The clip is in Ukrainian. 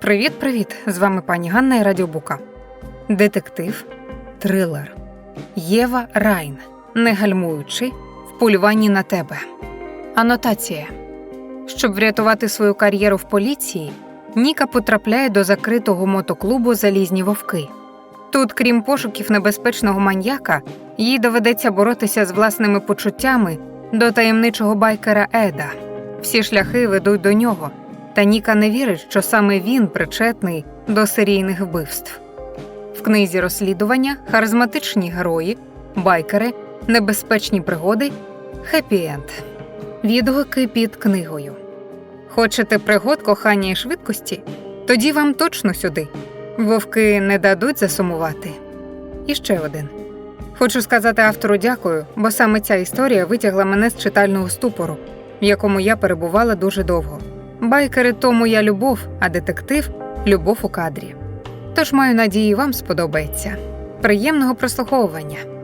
Привіт-привіт! З вами пані Ганна і Радіобука. Детектив, трилер. Єва Райн. Не гальмуючи в полюванні на тебе. Анотація. Щоб врятувати свою кар'єру в поліції, Ніка потрапляє до закритого мотоклубу Залізні вовки. Тут, крім пошуків небезпечного маньяка, їй доведеться боротися з власними почуттями до таємничого байкера Еда. Всі шляхи ведуть до нього, та Ніка не вірить, що саме він причетний до серійних вбивств. В книзі розслідування харизматичні герої, байкери, небезпечні пригоди, хеппі-енд. Відгуки під книгою. Хочете пригод кохання і швидкості? Тоді вам точно сюди. Вовки не дадуть засумувати. І ще один. Хочу сказати автору дякую, бо саме ця історія витягла мене з читального ступору, в якому я перебувала дуже довго. Байкери то моя любов, а детектив любов у кадрі. Тож маю надію, вам сподобається. Приємного прослуховування.